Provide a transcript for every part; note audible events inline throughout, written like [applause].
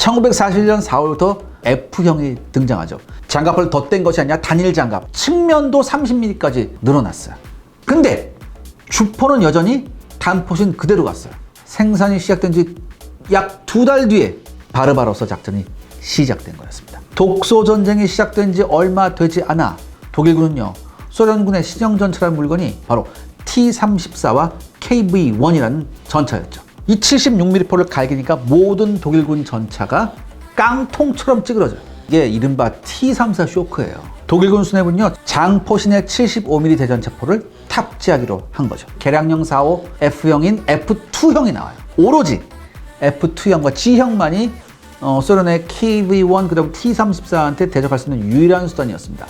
1941년 4월부터 F형이 등장하죠. 장갑을 덧댄 것이 아니라 단일 장갑. 측면도 30mm까지 늘어났어요. 근데 주포는 여전히 단포신 그대로 갔어요. 생산이 시작된 지 약 두 달 뒤에 바르바로사 작전이 시작된 거였습니다. 독소 전쟁이 시작된 지 얼마 되지 않아 독일군은요 소련군의 신형 전차라는 물건이 바로 T-34와 KV-1이라는 전차였죠. 이 76mm 포를 갈기니까 모든 독일군 전차가 깡통처럼 찌그러져요. 이게 이른바 T-34 쇼크예요. 독일군 수뇌군요 장포신의 75mm 대전차포를 탑재하기로 한 거죠. 개량형 45 F형인 F2형이 나와요. 오로지 F2형과 G형만이 어, 소련의 KV-1 그다음 T-34한테 대적할 수 있는 유일한 수단이었습니다.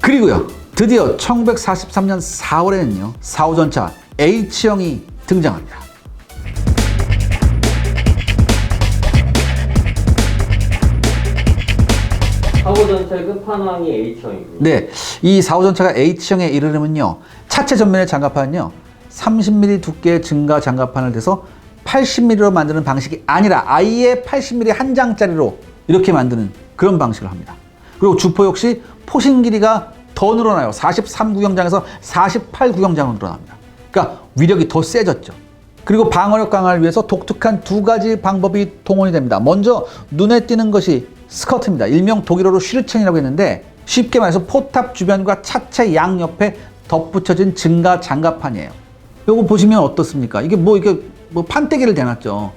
그리고요 드디어 1943년 4월에는요 4호 전차 H형이 등장합니다. 사고 전차의 끝판왕이 H형이고요. 네, 이 4호 전차가 H형에 이르려면요 차체 전면의 장갑판은요 30mm 두께의 증가 장갑판을 대서 80mm로 만드는 방식이 아니라 아예 80mm 한 장짜리로 이렇게 만드는 그런 방식을 합니다. 그리고 주포 역시 포신 길이가 더 늘어나요. 43구경장에서 48구경장으로 늘어납니다. 그러니까 위력이 더 세졌죠. 그리고 방어력 강화를 위해서 독특한 두 가지 방법이 동원이 됩니다. 먼저 눈에 띄는 것이 스커트입니다. 일명 독일어로 슈르첸이라고 했는데 쉽게 말해서 포탑 주변과 차체 양 옆에 덧붙여진 증가 장갑판이에요. 요거 보시면 어떻습니까? 이게 뭐 이게 뭐 판때기를 대놨죠.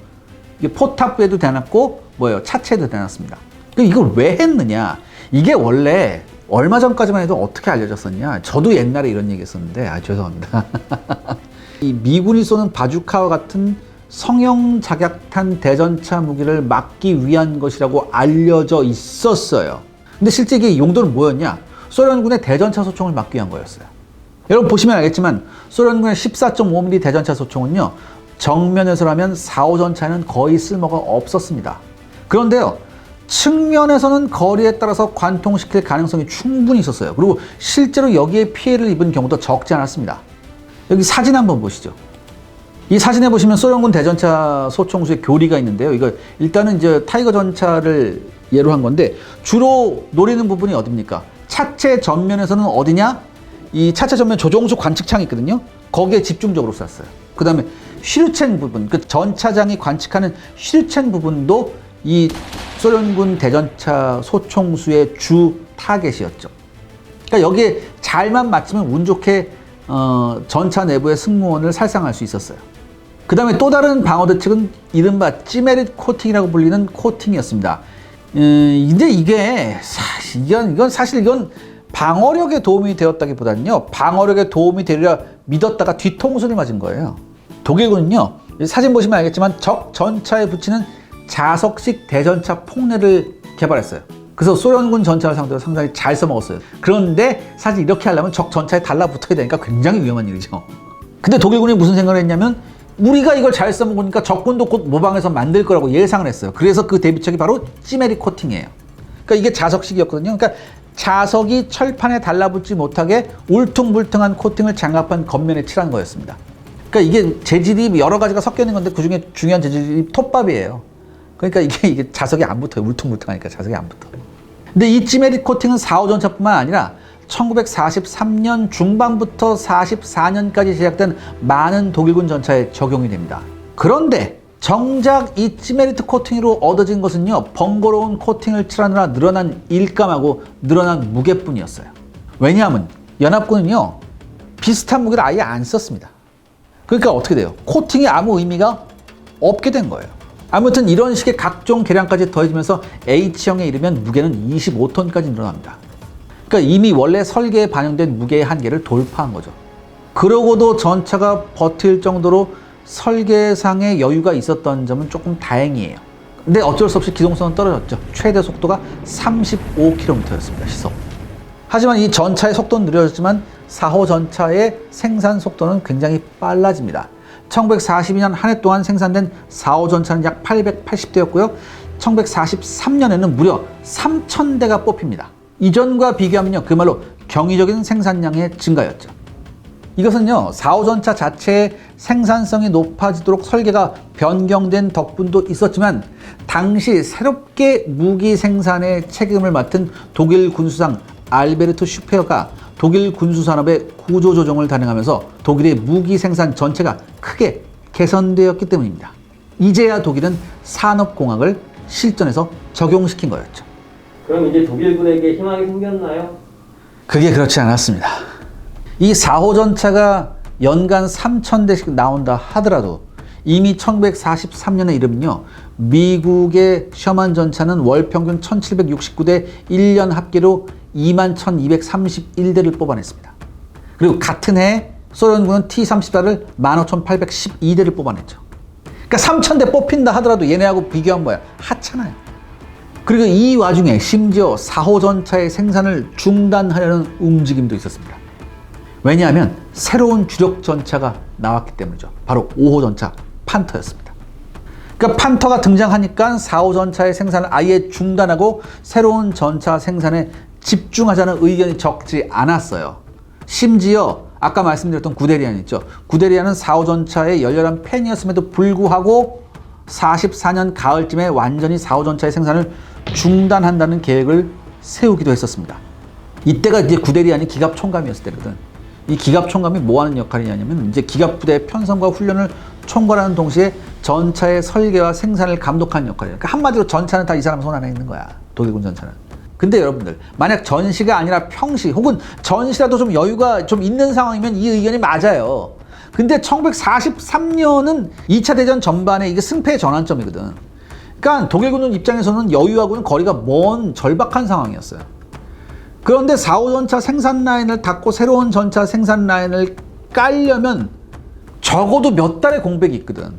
이게 포탑에도 대놨고 뭐예요? 차체에도 대놨습니다. 그럼 이걸 왜 했느냐? 이게 원래 얼마 전까지만 해도 어떻게 알려졌었냐? 저도 옛날에 이런 얘기 했었는데 아 죄송합니다. [laughs] 이 미군이 쏘는 바주카와 같은 성형 자격탄 대전차 무기를 막기 위한 것이라고 알려져 있었어요. 근데 실제 이게 용도는 뭐였냐? 소련군의 대전차 소총을 막기 위한 거였어요. 여러분 보시면 알겠지만 소련군의 14.5mm 대전차 소총은요 정면에서라면 4호 전차는 거의 쓸모가 없었습니다. 그런데요 측면에서는 거리에 따라서 관통시킬 가능성이 충분히 있었어요. 그리고 실제로 여기에 피해를 입은 경우도 적지 않았습니다. 여기 사진 한번 보시죠. 이 사진에 보시면 소련군 대전차 소총수의 교리가 있는데요. 이거 일단은 이제 타이거 전차를 예로 한 건데 주로 노리는 부분이 어딥니까? 차체 전면에서는 어디냐? 이 차체 전면 조종수 관측창이 있거든요. 거기에 집중적으로 쐈어요. 그 다음에 슈르첸 부분, 그 전차장이 관측하는 슈르첸 부분도 이 소련군 대전차 소총수의 주 타겟이었죠. 그러니까 여기에 잘만 맞추면 운 좋게 어, 전차 내부의 승무원을 살상할 수 있었어요. 그 다음에 또 다른 방어 대책은 이른바 찌메릿 코팅이라고 불리는 코팅이었습니다. 음, 이제 이게 사실 이건, 이건 사실 이건 방어력에 도움이 되었다기보다는요 방어력에 도움이 되리라 믿었다가 뒤통수를 맞은 거예요. 독일군은요 사진 보시면 알겠지만 적 전차에 붙이는 자석식 대전차 폭내를 개발했어요. 그래서 소련군 전차를 상대로 상당히 잘 써먹었어요. 그런데 사실 이렇게 하려면 적 전차에 달라붙어야 되니까 굉장히 위험한 일이죠. 근데 독일군이 무슨 생각을 했냐면 우리가 이걸 잘 써먹으니까 적군도 곧 모방해서 만들 거라고 예상을 했어요. 그래서 그 대비책이 바로 찌메리 코팅이에요. 그러니까 이게 자석식이었거든요. 그러니까 자석이 철판에 달라붙지 못하게 울퉁불퉁한 코팅을 장갑판 겉면에 칠한 거였습니다. 그러니까 이게 재질이 여러 가지가 섞여 있는 건데 그 중에 중요한 재질이 톱밥이에요. 그러니까 이게, 이게 자석이 안 붙어요. 울퉁불퉁하니까 자석이 안 붙어. 근데 이 찌메리 코팅은 4호 전차뿐만 아니라 1943년 중반부터 44년까지 제작된 많은 독일군 전차에 적용이 됩니다. 그런데 정작 이 찌메리트 코팅으로 얻어진 것은요 번거로운 코팅을 칠하느라 늘어난 일감하고 늘어난 무게뿐이었어요. 왜냐하면 연합군은요 비슷한 무게를 아예 안 썼습니다. 그러니까 어떻게 돼요? 코팅이 아무 의미가 없게 된 거예요. 아무튼 이런 식의 각종 개량까지 더해지면서 H형에 이르면 무게는 25톤까지 늘어납니다. 그러니까 이미 원래 설계에 반영된 무게의 한계를 돌파한 거죠. 그러고도 전차가 버틸 정도로 설계상의 여유가 있었던 점은 조금 다행이에요. 근데 어쩔 수 없이 기동성은 떨어졌죠. 최대 속도가 35km였습니다. 시속. 하지만 이 전차의 속도는 느려졌지만 4호 전차의 생산 속도는 굉장히 빨라집니다. 1942년 한 해 동안 생산된 4호 전차는 약 880대였고요. 1943년에는 무려 3,000대가 뽑힙니다. 이전과 비교하면요. 그말로 경이적인 생산량의 증가였죠. 이것은요, 4호 전차 자체의 생산성이 높아지도록 설계가 변경된 덕분도 있었지만, 당시 새롭게 무기 생산의 책임을 맡은 독일 군수상 알베르트 슈페어가 독일 군수산업의 구조 조정을 단행하면서 독일의 무기 생산 전체가 크게 개선되었기 때문입니다. 이제야 독일은 산업공학을 실전에서 적용시킨 거였죠. 그럼 이제 독일군에게 희망이 생겼나요? 그게 그렇지 않았습니다. 이 4호 전차가 연간 3,000대씩 나온다 하더라도 이미 1943년에 이르면요. 미국의 셔만 전차는 월 평균 1,769대 1년 합계로 21,231대를 뽑아냈습니다. 그리고 같은 해 소련군은 T-34를 15,812대를 뽑아냈죠. 그러니까 3,000대 뽑힌다 하더라도 얘네하고 비교한 거야. 하찮아요. 그리고 이 와중에 심지어 4호 전차의 생산을 중단하려는 움직임도 있었습니다. 왜냐하면 새로운 주력 전차가 나왔기 때문이죠. 바로 5호 전차 판터였습니다. 그러니까 판터가 등장하니까 4호 전차의 생산을 아예 중단하고 새로운 전차 생산에 집중하자는 의견이 적지 않았어요. 심지어 아까 말씀드렸던 구데리안 있죠. 구데리안은 4호 전차의 열렬한 팬이었음에도 불구하고 44년 가을쯤에 완전히 4호 전차의 생산을 중단한다는 계획을 세우기도 했었습니다. 이때가 이제 구데리안이 기갑 총감이었을 때거든. 이 기갑 총감이 뭐 하는 역할이냐면 이제 기갑 부대의 편성과 훈련을 총괄하는 동시에 전차의 설계와 생산을 감독하는 역할이에요. 그러니까 한마디로 전차는 다 이 사람 손 안에 있는 거야. 독일군 전차는. 근데 여러분들 만약 전시가 아니라 평시 혹은 전시라도 좀 여유가 좀 있는 상황이면 이 의견이 맞아요. 근데 1943년은 2차 대전 전반에 이게 승패의 전환점이거든. 그러니까 독일군 입장에서는 여유하고는 거리가 먼 절박한 상황이었어요. 그런데 4호 전차 생산 라인을 닫고 새로운 전차 생산 라인을 깔려면 적어도 몇 달의 공백이 있거든.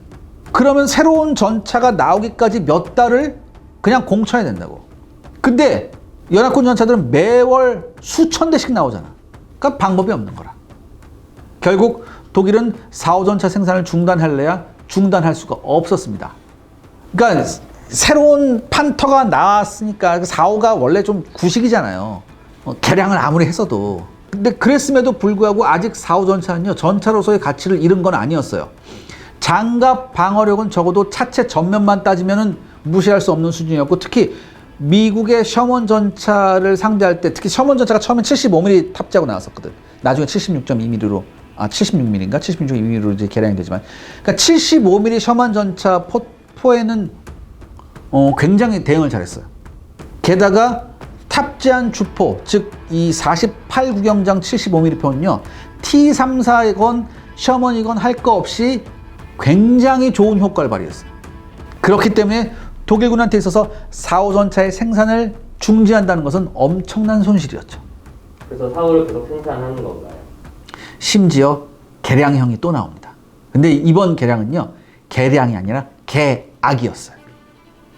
그러면 새로운 전차가 나오기까지 몇 달을 그냥 공쳐야 된다고. 근데 연합군 전차들은 매월 수천 대씩 나오잖아. 그러니까 방법이 없는 거라. 결국 독일은 4호 전차 생산을 중단할래야 중단할 수가 없었습니다. 그러니까 새로운 판터가 나왔으니까 4호가 원래 좀 구식이잖아요. 어, 개량을 아무리 했어도. 근데 그랬음에도 불구하고 아직 4호 전차는요, 전차로서의 가치를 잃은 건 아니었어요. 장갑 방어력은 적어도 차체 전면만 따지면은 무시할 수 없는 수준이었고, 특히 미국의 셔먼 전차를 상대할 때, 특히 셔먼 전차가 처음엔 75mm 탑재하고 나왔었거든. 나중에 76.2mm로, 아, 76mm인가? 76.2mm로 이제 개량이 되지만. 그러니까 75mm 셔먼 전차 포, 포에는 어, 굉장히 대응을 잘했어요. 게다가 탑재한 주포, 즉 이 48 구경장 75mm 표는요, T34이건 셔먼이건 할 거 없이 굉장히 좋은 효과를 발휘했어요. 그렇기 때문에 독일군한테 있어서 4호 전차의 생산을 중지한다는 것은 엄청난 손실이었죠. 그래서 사고를 계속 생산하는 건가요? 심지어 개량형이 또 나옵니다. 근데 이번 개량은요, 개량이 아니라 개악이었어요.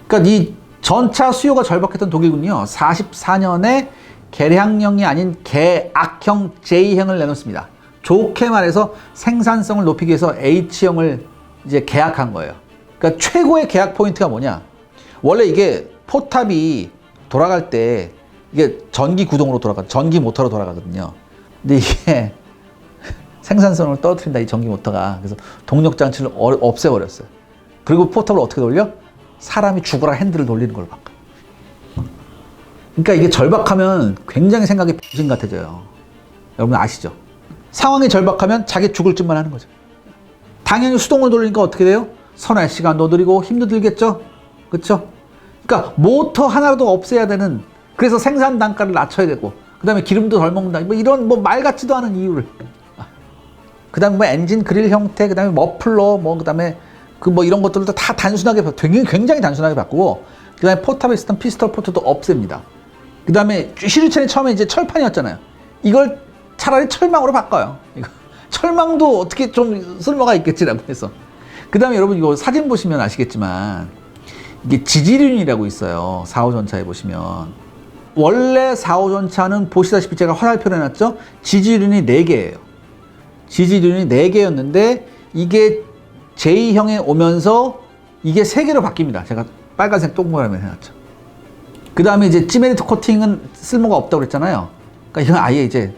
그러니까 이 전차 수요가 절박했던 독일군요, 44년에 개량형이 아닌 개악형 J형을 내놓습니다. 좋게 말해서 생산성을 높이기 위해서 H형을 이제 계약한 거예요. 그러니까 최고의 계약 포인트가 뭐냐? 원래 이게 포탑이 돌아갈 때 이게 전기 구동으로 돌아가, 전기 모터로 돌아가거든요. 근데 이게 [laughs] 생산성을 떨어뜨린다 이 전기 모터가 그래서 동력 장치를 어- 없애버렸어요. 그리고 포탑을 어떻게 돌려? 사람이 죽어라 핸들을 돌리는 걸로 바꿔. 그러니까 이게 절박하면 굉장히 생각이 부진 같아져요. 여러분 아시죠? 상황이 절박하면 자기 죽을 짓만 하는 거죠. 당연히 수동을 돌리니까 어떻게 돼요? 선할 시간도 느리고 힘도 들겠죠? 그렇죠? 그러니까 모터 하나도 없애야 되는 그래서 생산 단가를 낮춰야 되고 그다음에 기름도 덜 먹는다. 뭐 이런 뭐 말 같지도 않은 이유를 그다음에 뭐 엔진 그릴 형태, 그다음에 머플러, 뭐 그다음에 그 뭐 이런 것들도 다 단순하게 바- 굉장히 굉장히 단순하게 바꾸고 그다음에 포탑에 있었던 피스톨 포트도 없앱니다. 그다음에 시리첸이 처음에 이제 철판이었잖아요. 이걸 차라리 철망으로 바꿔요. 이거 [laughs] 철망도 어떻게 좀 쓸모가 있겠지라고 해서. 그 다음에 여러분 이거 사진 보시면 아시겠지만 이게 지지륜이라고 있어요. 4호 전차에 보시면 원래 4호 전차는 보시다시피 제가 화살표를 해놨죠. 지지륜이 4개예요. 지지륜이 4개였는데 이게 J형에 오면서 이게 3개로 바뀝니다. 제가 빨간색 동그라미 해놨죠. 그 다음에 이제 찌메리트 코팅은 쓸모가 없다고 그랬잖아요. 그러니까 이건 아예 이제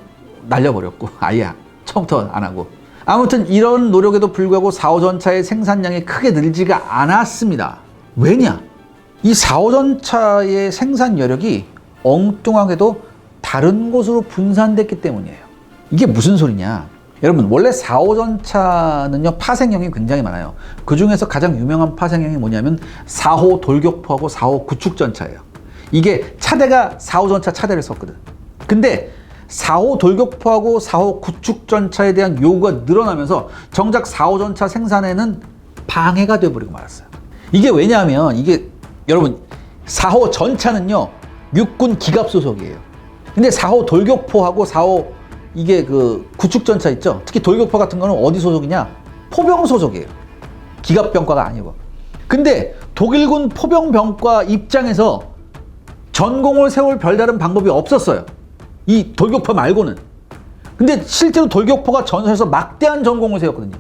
날려버렸고 [laughs] 아예 처음부터 안 하고. 아무튼 이런 노력에도 불구하고 4호 전차의 생산량이 크게 늘지가 않았습니다. 왜냐? 이 4호 전차의 생산 여력이 엉뚱하게도 다른 곳으로 분산됐기 때문이에요. 이게 무슨 소리냐? 여러분 원래 4호 전차는요 파생형이 굉장히 많아요. 그 중에서 가장 유명한 파생형이 뭐냐면 4호 돌격포하고 4호 구축 전차예요. 이게 차대가 4호 전차 차대를 썼거든. 근데 4호 돌격포하고 4호 구축 전차에 대한 요구가 늘어나면서 정작 4호 전차 생산에는 방해가 돼버리고 말았어요. 이게 왜냐하면 이게 여러분 4호 전차는요 육군 기갑 소속이에요. 근데 4호 돌격포하고 4호 이게 그 구축 전차 있죠. 특히 돌격포 같은 거는 어디 소속이냐? 포병 소속이에요. 기갑병과가 아니고. 근데 독일군 포병병과 입장에서 전공을 세울 별다른 방법이 없었어요. 이 돌격포 말고는. 근데 실제로 돌격포가 전선에서 막대한 전공을 세웠거든요.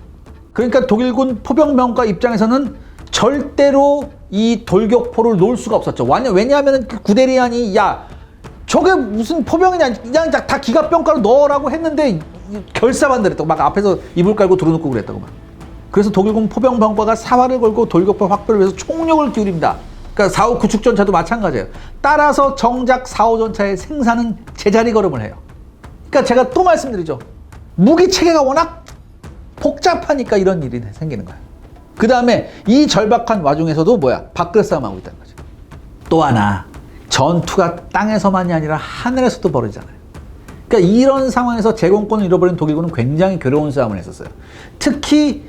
그러니까 독일군 포병병과 입장에서는 절대로 이 돌격포를 놓을 수가 없었죠. 왜냐하면 그 구대리안이 야 저게 무슨 포병이냐 그냥 다- 다 기갑병가로 넣으라고 했는데 결사반대랬다고 막 앞에서 이불 깔고 들어놓고 그랬다고 막. 그래서 독일군 포병병과가 사활을 걸고 돌격포 확보를 위해서 총력을 기울입니다. 그러니까 4호 구축 전차도 마찬가지예요. 따라서 정작 4호 전차의 생산은 제자리 걸음을 해요. 그러니까 제가 또 말씀드리죠. 무기 체계가 워낙 복잡하니까 이런 일이 생기는 거예요. 그 다음에 이 절박한 와중에서도 뭐야? 밥그릇 싸움하고 있다는 거죠. 또 하나, 전투가 땅에서만이 아니라 하늘에서도 벌어지잖아요. 그러니까 이런 상황에서 제공권을 잃어버린 독일군은 굉장히 괴로운 싸움을 했었어요. 특히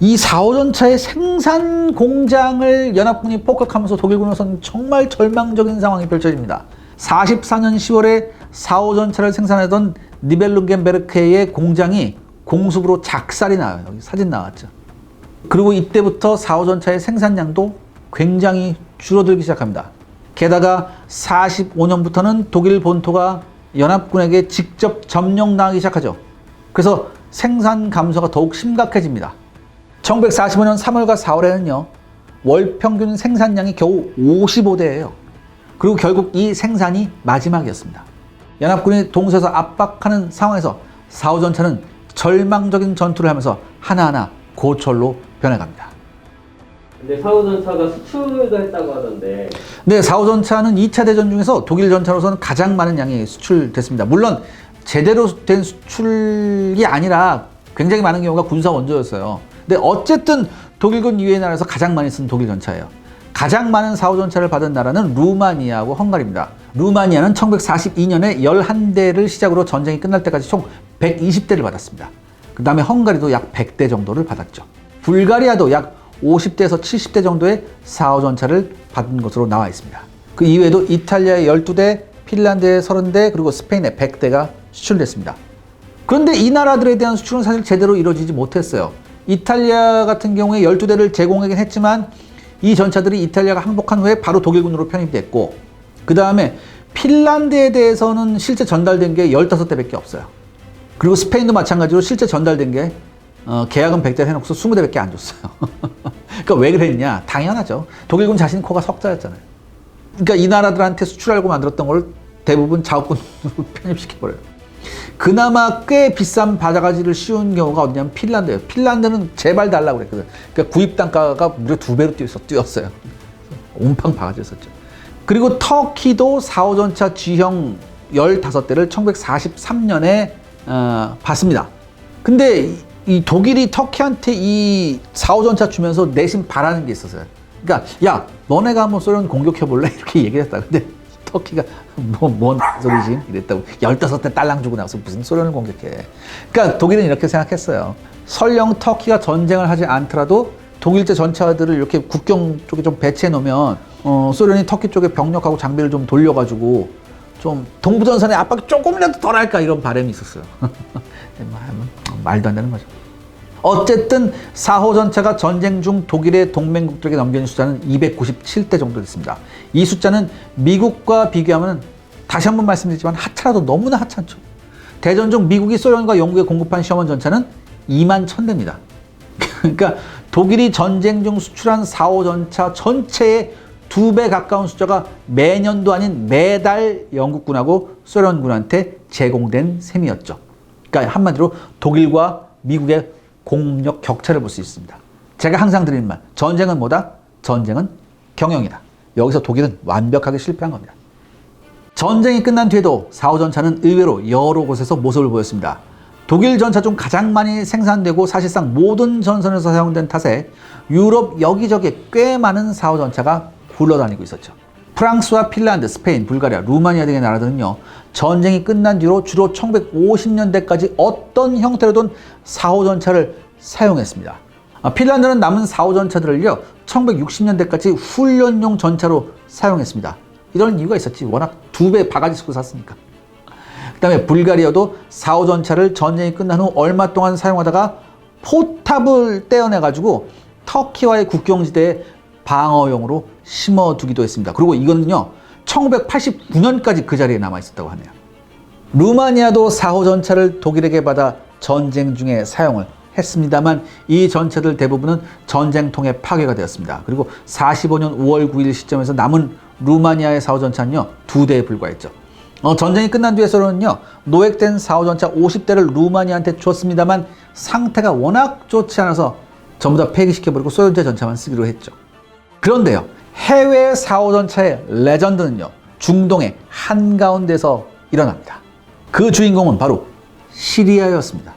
이 4호 전차의 생산 공장을 연합군이 폭격하면서 독일군으로서는 정말 절망적인 상황이 펼쳐집니다. 44년 10월에 4호 전차를 생산하던 니벨룬겐베르크의 공장이 공습으로 작살이 나요. 여기 사진 나왔죠. 그리고 이때부터 4호 전차의 생산량도 굉장히 줄어들기 시작합니다. 게다가 45년부터는 독일 본토가 연합군에게 직접 점령당하기 시작하죠. 그래서 생산 감소가 더욱 심각해집니다. 1945년 3월과 4월에는요, 월 평균 생산량이 겨우 55대예요. 그리고 결국 이 생산이 마지막이었습니다. 연합군이 동서에서 압박하는 상황에서 4호 전차는 절망적인 전투를 하면서 하나하나 고철로 변해갑니다. 근데 사호 전차가 수출도 했다고 하던데 네, 4호 전차는 2차 대전 중에서 독일 전차로서는 가장 많은 양이 수출됐습니다. 물론 제대로 된 수출이 아니라 굉장히 많은 경우가 군사 원조였어요. 근데 어쨌든 독일군 이외의 나라에서 가장 많이 쓴 독일 전차예요. 가장 많은 4호 전차를 받은 나라는 루마니아하고 헝가리입니다. 루마니아는 1942년에 11대를 시작으로 전쟁이 끝날 때까지 총 120대를 받았습니다. 그 다음에 헝가리도 약 100대 정도를 받았죠. 불가리아도 약 50대에서 70대 정도의 4호 전차를 받은 것으로 나와 있습니다. 그 이외에도 이탈리아의 12대, 핀란드의 30대, 그리고 스페인의 100대가 수출됐습니다. 그런데 이 나라들에 대한 수출은 사실 제대로 이루어지지 못했어요. 이탈리아 같은 경우에 12대를 제공하긴 했지만 이 전차들이 이탈리아가 항복한 후에 바로 독일군으로 편입됐고 그 다음에 핀란드에 대해서는 실제 전달된 게 15대밖에 없어요. 그리고 스페인도 마찬가지로 실제 전달된 게 어, 계약은 100대를 해놓고서 20대밖에 안 줬어요. [laughs] 그러니까 왜 그랬냐? 당연하죠. 독일군 자신 코가 석자였잖아요. 그러니까 이 나라들한테 수출하려고 만들었던 걸 대부분 자국군으로 [laughs] 편입시켜버려요. 그나마 꽤 비싼 바가지를 씌운 경우가 어디냐면 핀란드예요. 핀란드는 제발 달라고 그랬거든. 그러니까 구입 단가가 무려 두 배로 뛰었어, 뛰었어요. 온팡 바가지였었죠. 그리고 터키도 4호 전차 G형 15대를 1943년에 어, 받습니다. 근데 이, 이 독일이 터키한테 이 4호 전차 주면서 내심 바라는 게 있었어요. 그러니까 야 너네가 한번 소련 공격해 볼래 [laughs] 이렇게 얘기했다. 근데 터키가 뭐뭔 소리지 이랬다고 15대 딸랑 주고 나서 무슨 소련을 공격해. 그러니까 독일은 이렇게 생각했어요. 설령 터키가 전쟁을 하지 않더라도 독일제 전차들을 이렇게 국경 쪽에 좀 배치해 놓으면 어, 소련이 터키 쪽에 병력하고 장비를 좀 돌려가지고 좀 동부전선의 압박이 조금이라도 덜할까 이런 바람이 있었어요. [laughs] 말도 안 되는 거죠. 어쨌든 4호 전차가 전쟁 중 독일의 동맹국들에게 넘겨진 숫자는 297대 정도 됐습니다. 이 숫자는 미국과 비교하면 다시 한번 말씀드리지만 하차라도 너무나 하찮죠. 대전 중 미국이 소련과 영국에 공급한 시험원 전차는 2만 1000대입니다. [laughs] 그러니까 독일이 전쟁 중 수출한 4호 전차 전체의 두 배 가까운 숫자가 매년도 아닌 매달 영국군하고 소련군한테 제공된 셈이었죠. 그러니까 한마디로 독일과 미국의 공력 격차를 볼 수 있습니다. 제가 항상 드리는 말, 전쟁은 뭐다? 전쟁은 경영이다. 여기서 독일은 완벽하게 실패한 겁니다. 전쟁이 끝난 뒤에도 4호 전차는 의외로 여러 곳에서 모습을 보였습니다. 독일 전차 중 가장 많이 생산되고 사실상 모든 전선에서 사용된 탓에 유럽 여기저기 꽤 많은 4호 전차가 굴러다니고 있었죠. 프랑스와 핀란드, 스페인, 불가리아, 루마니아 등의 나라들은요, 전쟁이 끝난 뒤로 주로 1950년대까지 어떤 형태로든 4호 전차를 사용했습니다. 아, 핀란드는 남은 4호 전차들을요, 1960년대까지 훈련용 전차로 사용했습니다. 이런 이유가 있었지. 워낙 두 배 바가지 싣고 샀으니까. 그 다음에 불가리아도 4호 전차를 전쟁이 끝난 후 얼마 동안 사용하다가 포탑을 떼어내가지고 터키와의 국경지대에 방어용으로 심어두기도 했습니다. 그리고 이거는요, 1989년까지 그 자리에 남아 있었다고 하네요. 루마니아도 4호 전차를 독일에게 받아 전쟁 중에 사용을 했습니다만 이 전차들 대부분은 전쟁통에 파괴가 되었습니다. 그리고 45년 5월 9일 시점에서 남은 루마니아의 4호 전차는요, 두 대에 불과했죠. 어, 전쟁이 끝난 뒤에서는요, 노획된 4호 전차 50대를 루마니아한테 줬습니다만 상태가 워낙 좋지 않아서 전부 다 폐기시켜버리고 소련제 전차만 쓰기로 했죠. 그런데요, 해외 4호 전차의 레전드는요, 중동의 한가운데서 일어납니다. 그 주인공은 바로 시리아였습니다.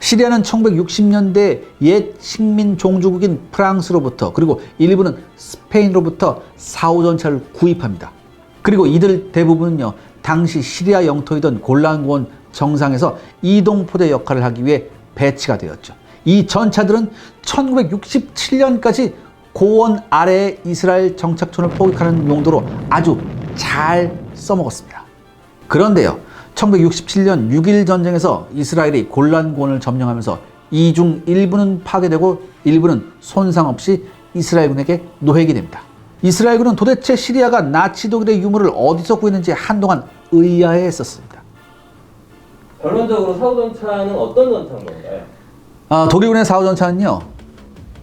시리아는 1960년대 옛 식민 종주국인 프랑스로부터 그리고 일부는 스페인으로부터 4호 전차를 구입합니다. 그리고 이들 대부분은요, 당시 시리아 영토이던 골란고원 정상에서 이동포대 역할을 하기 위해 배치가 되었죠. 이 전차들은 1967년까지 고원 아래의 이스라엘 정착촌을 포격하는 용도로 아주 잘 써먹었습니다. 그런데요, 1967년 6.1 전쟁에서 이스라엘이 골란고원을 점령하면서 이중 일부는 파괴되고 일부는 손상 없이 이스라엘군에게 노획이 됩니다. 이스라엘군은 도대체 시리아가 나치 독일의 유물을 어디서 구했는지 한동안 의아해 했었습니다. 결론적으로 사우 전차는 어떤 전차인 건가요? 아, 독일군의 4호 전차는요,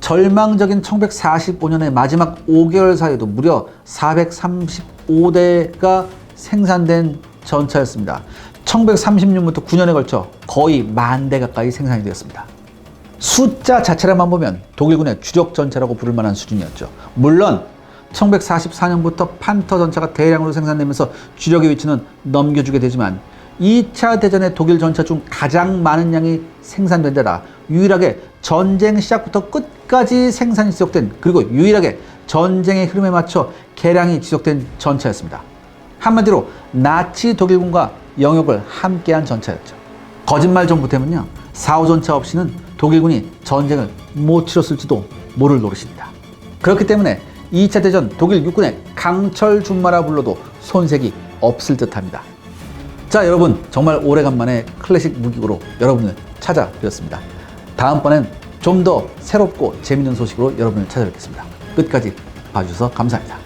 절망적인 1945년의 마지막 5개월 사이에도 무려 435대가 생산된 전차였습니다. 1930년부터 9년에 걸쳐 거의 만 대 가까이 생산이 되었습니다. 숫자 자체로만 보면 독일군의 주력 전차라고 부를 만한 수준이었죠. 물론 1944년부터 판터 전차가 대량으로 생산되면서 주력의 위치는 넘겨주게 되지만 2차 대전의 독일 전차 중 가장 많은 양이 생산된 데다 유일하게 전쟁 시작부터 끝까지 생산이 지속된 그리고 유일하게 전쟁의 흐름에 맞춰 개량이 지속된 전차였습니다. 한마디로 나치 독일군과 영역을 함께한 전차였죠. 거짓말 좀 보태면요. 4호 전차 없이는 독일군이 전쟁을 못 치렀을지도 모를 노릇입니다. 그렇기 때문에 2차 대전 독일 육군의 강철 준마라 불러도 손색이 없을 듯합니다. 자, 여러분 정말 오래간만에 클래식 무기고로 여러분을 찾아드렸습니다. 다음번엔 좀 더 새롭고 재밌는 소식으로 여러분을 찾아뵙겠습니다. 끝까지 봐주셔서 감사합니다.